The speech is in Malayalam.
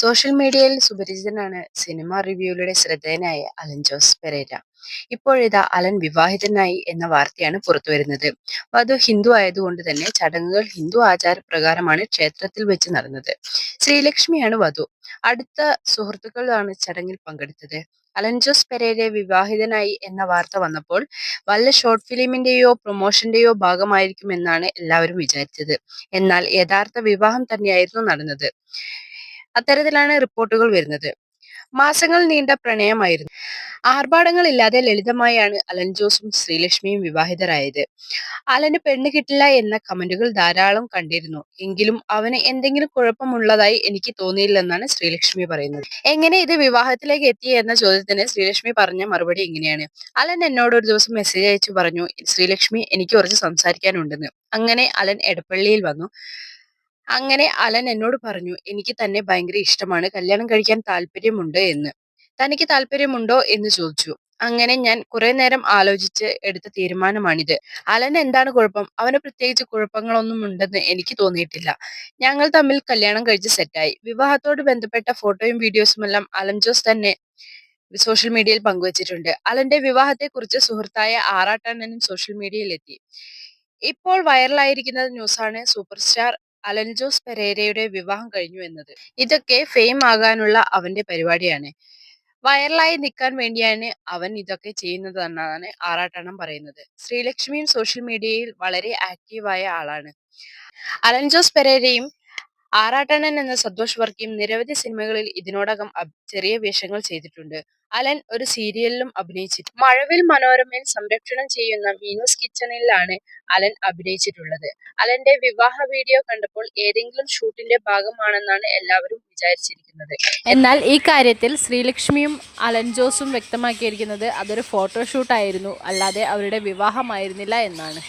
സോഷ്യൽ മീഡിയയിൽ സുപരിചിതനാണ് സിനിമ റിവ്യൂയിലൂടെ ശ്രദ്ധേയനായ അലൻ ജോസ് പെരേര. ഇപ്പോഴിതാ അലൻ വിവാഹിതനായി എന്ന വാർത്തയാണ് പുറത്തു വരുന്നത്. വധു ഹിന്ദു ആയതുകൊണ്ട് തന്നെ ചടങ്ങുകൾ ഹിന്ദു ആചാരപ്രകാരമാണ് ക്ഷേത്രത്തിൽ വെച്ച് നടന്നത്. ശ്രീലക്ഷ്മിയാണ് വധു. അടുത്ത സുഹൃത്തുക്കളാണ് ചടങ്ങിൽ പങ്കെടുത്തത്. അലൻ ജോസ് പെരേര വിവാഹിതനായി എന്ന വാർത്ത വന്നപ്പോൾ വല്ല ഷോർട്ട് ഫിലിമിന്റെയോ പ്രൊമോഷന്റെയോ ഭാഗമായിരിക്കുമെന്നാണ് എല്ലാവരും വിചാരിച്ചത്. എന്നാൽ യഥാർത്ഥ വിവാഹം തന്നെയായിരുന്നു നടന്നത്. അത്തരത്തിലാണ് റിപ്പോർട്ടുകൾ വരുന്നത്. മാസങ്ങൾ നീണ്ട പ്രണയമായിരുന്നു. ആർഭാടങ്ങളില്ലാതെ ലളിതമായാണ് അലൻ ജോസും ശ്രീലക്ഷ്മിയും വിവാഹിതരായത്. അലന് പെണ്ണ് കിട്ടില്ല എന്ന കമന്റുകൾ ധാരാളം കണ്ടിരുന്നു. എങ്കിലും അവന് എന്തെങ്കിലും കുഴപ്പമുള്ളതായി എനിക്ക് തോന്നിയില്ലെന്നാണ് ശ്രീലക്ഷ്മി പറയുന്നത്. എങ്ങനെ ഇത് വിവാഹത്തിലേക്ക് എത്തി എന്ന ചോദ്യത്തിന് ശ്രീലക്ഷ്മി പറഞ്ഞ മറുപടി ഇങ്ങനെയാണ്. അലൻ എന്നോട് ഒരു ദിവസം മെസ്സേജ് അയച്ചു പറഞ്ഞു ശ്രീലക്ഷ്മി എനിക്ക് കുറച്ച് സംസാരിക്കാനുണ്ടെന്ന്. അങ്ങനെ അലൻ എടപ്പള്ളിയിൽ വന്നു. അങ്ങനെ അലൻ എന്നോട് പറഞ്ഞു എനിക്ക് തന്നെ ഭയങ്കര ഇഷ്ടമാണ്. കല്യാണം കഴിക്കാൻ താല്പര്യമുണ്ട് എന്ന്. തനിക്ക് താല്പര്യമുണ്ടോ? എന്ന് ചോദിച്ചു. അങ്ങനെ ഞാൻ കുറെ നേരം ആലോചിച്ച് എടുത്ത തീരുമാനമാണിത്. അലൻ എന്താണ് കുഴപ്പം? അവന് പ്രത്യേകിച്ച് കുഴപ്പങ്ങളൊന്നും ഉണ്ടെന്ന് എനിക്ക് തോന്നിയിട്ടില്ല. ഞങ്ങൾ തമ്മിൽ കല്യാണം കഴിച്ച് സെറ്റായി വിവാഹത്തോട് ബന്ധപ്പെട്ട ഫോട്ടോയും വീഡിയോസും എല്ലാം അലൻ ജോസ് തന്നെ സോഷ്യൽ മീഡിയയിൽ പങ്കുവച്ചിട്ടുണ്ട്. അലന്റെ വിവാഹത്തെക്കുറിച്ച് സുഹൃത്തായ ആറാട്ടണ്ണനും സോഷ്യൽ മീഡിയയിൽ എത്തി. ഇപ്പോൾ വൈറലായിരിക്കുന്ന ന്യൂസാണ് സൂപ്പർ സ്റ്റാർ അലൻ ജോസ് പെരേരയുടെ വിവാഹം കഴിഞ്ഞു എന്നത്. ഇതൊക്കെ ഫെയിം ആകാനുള്ള അവന്റെ പരിപാടിയാണ്. വൈറലായി നിൽക്കാൻ വേണ്ടിയാണ് അവൻ ഇതൊക്കെ ചെയ്യുന്നത് എന്നാണ് ആറാട്ടണം പറയുന്നത്. ശ്രീലക്ഷ്മിയും സോഷ്യൽ മീഡിയയിൽ വളരെ ആക്റ്റീവായ ആളാണ്. അലൻജോസ് പെരേരയും ആറാട്ടണ്ണൻ എന്ന സന്തോഷ് വർക്കിയും നിരവധി സിനിമകളിൽ ഇതിനോടകം ചെറിയ വേഷങ്ങൾ ചെയ്തിട്ടുണ്ട്. അലൻ ഒരു സീരിയലിലും അഭിനയിച്ചിട്ടുണ്ട് മഴവിൽ മനോരമയിൽ സംരക്ഷണം ചെയ്യുന്ന മീനൂസ് കിച്ചണിലാണ് അലൻ അഭിനയിച്ചിട്ടുള്ളത്. അലന്റെ വിവാഹ വീഡിയോ കണ്ടപ്പോൾ ഏതെങ്കിലും ഷൂട്ടിന്റെ ഭാഗമാണെന്നാണ് എല്ലാവരും വിചാരിച്ചിരിക്കുന്നത്. എന്നാൽ ഈ കാര്യത്തിൽ ശ്രീലക്ഷ്മിയും അലൻ ജോസും വ്യക്തമാക്കിയിരിക്കുന്നത് അതൊരു ഫോട്ടോഷൂട്ടായിരുന്നു അല്ലാതെ അവരുടെ വിവാഹമായിരുന്നില്ല എന്നാണ്.